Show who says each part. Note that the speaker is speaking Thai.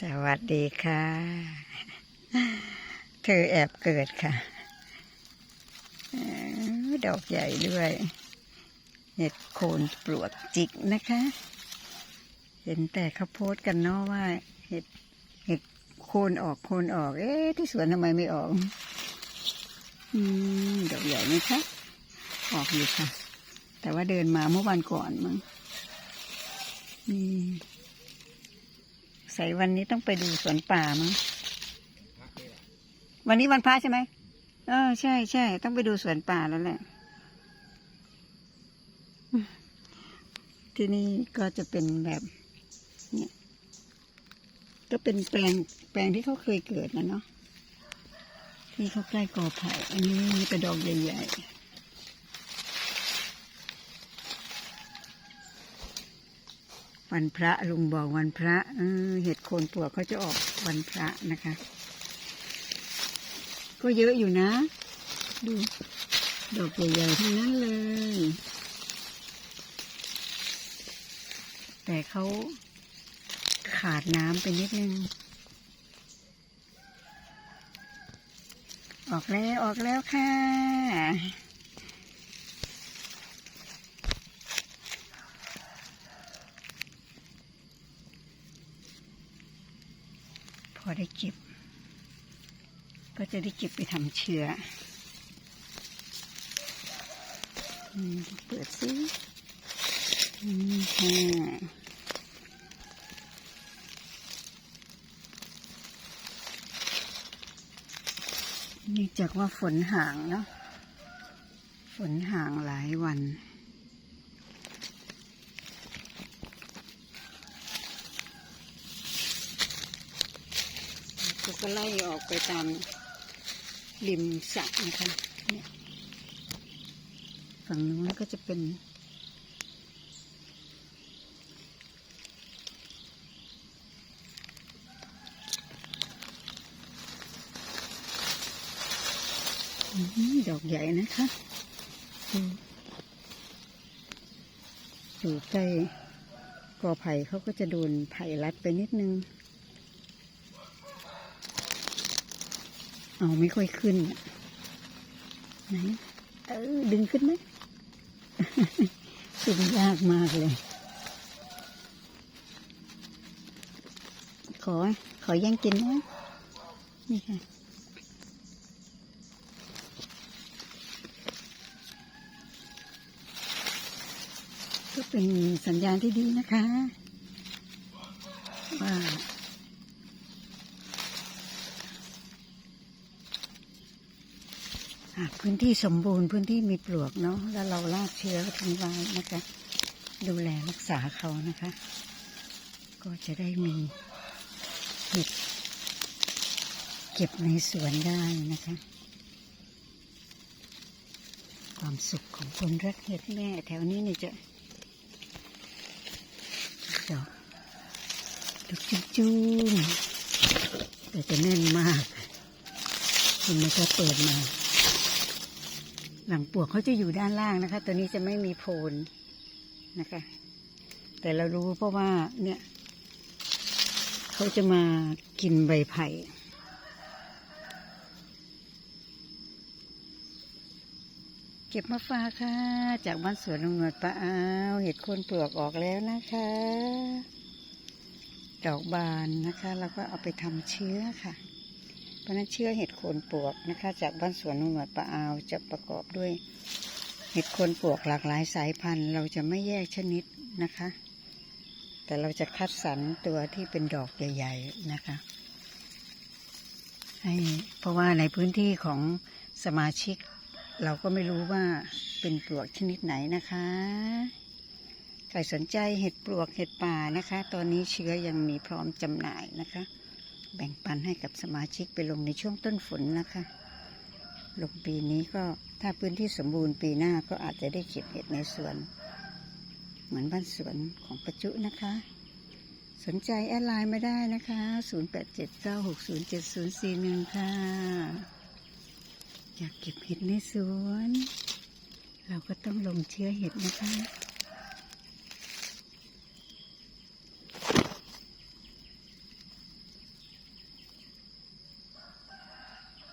Speaker 1: สวัสดีค่ะ เธอแอบเกิดค่ะเอ่อดอกใหญ่ด้วย เห็ดโคนปลวกจิกนะคะ เห็นแต่เขาโพสต์กันเนาะว่า เห็ดเห็ดโคนออกโคนออก เอ๊ะที่สวนทำไมไม่ออกอืมดอกใหญ่ไหมคะออกอยู่ค่ะ แต่ว่าเดินมาเมื่อวันก่อนมั้งนี่ ใส่วันนี้ต้องไปดูสวนป่ามั้งวันนี้วันพระใช่ไหมเออใช่ใช่ต้องไปดูสวนป่าแล้วแหละ ที่นี่ก็จะเป็นแบบเนี่ยก็เป็นแปลงแปลงที่เขาเคยเกิดนะเนาะที่เขาใกล้กอไผ่อันนี้มีกระดอกใหญ่ๆ วันพระลุงบอกวันพระเห็ดโคนปลวกเขาจะออกวันพระนะคะ ก็เยอะอยู่นะ ดู ดอกใหญ่ๆทั้งนั้นเลย แต่เขาขาดน้ำไปนิดนึง ออกแล้วออกแล้วค่ะ อได้เก็บ ก็จะได้เก็บไปทำเชื้อเปิดซิอืมค่ะเนื่องจากว่าฝนห่างเนาะฝนห่างหลายวัน เรา ก็ไล่ออกไปตามริมสระนะคะฝั่งนู้นก็จะเป็นอดอกใหญ่นะคะอยู่ใกล้กอไผ่เขาก็จะโดนไผ่รัดไปนิดนึง เอาไม่ค่อยขึ้นไหนเออดึงขึ้นไหมดึงยากมากเลย ขอ ขอย่งกินนะนี่ค่ะก็เป็นสัญญาณที่ดีนะคะว่า หาก พื้นที่สมบูรณ์พื้นที่มีปลวกเนาะแล้วเราลากเชื้อทิ้งไว้นะคะ ดูแลรักษาเขานะคะ ก็จะได้มีเห็ดเก็บในสวนได้นะคะ ความสุขของคนรักเห็ดแม่แถวนี้เนี่ยจะดอกดอกจุ้มจุ้มๆแต่จะแน่นมากคุณไม่ก็เปิดมา หลังปลวกเขาจะอยู่ด้านล่างนะคะ ตัวนี้จะไม่มีโพนนะคะ แต่เรารู้เพราะว่าเนี่ยเขาจะมากินใบไผ่เก็บมาฝากค่ะ จากบ้านสวนลงหนวดปลาอ้าวเห็ดโคนปลวกออกแล้วนะคะ ดอกบานนะคะเราก็เอาไปทำเชื้อค่ะ เพราะนั้นเชื้อเห็ดโคนปลวกนะคะ จากบ้านสวนหนวดปลาอ้าวจะประกอบด้วย เห็ดโคนปลวกหลากหลายสายพันธุ์ เราจะไม่แยกชนิดนะคะ แต่เราจะคัดสรรตัวที่เป็นดอกใหญ่ ๆนะคะให้เพราะว่าในพื้นที่ของสมาชิก เราก็ไม่รู้ว่าเป็นปลวกชนิดไหนนะคะใครสนใจเห็ดปลวกเห็ดป่านะคะ ตอนนี้เชื้อยังมีพร้อมจำหน่ายนะคะ แบ่งปันให้กับสมาชิกไปลงในช่วงต้นฝนนะคะลงปีนี้ก็ถ้าพื้นที่สมบูรณ์ปีหน้าก็อาจจะได้เก็บเห็ดในสวน เหมือนบ้านสวนของประจุนะคะ สนใจแอดไลน์มาได้นะคะ 0879607041 ค่ะ อยากเก็บเห็ดในสวน เราก็ต้องลงเชื้อเห็ดนะคะ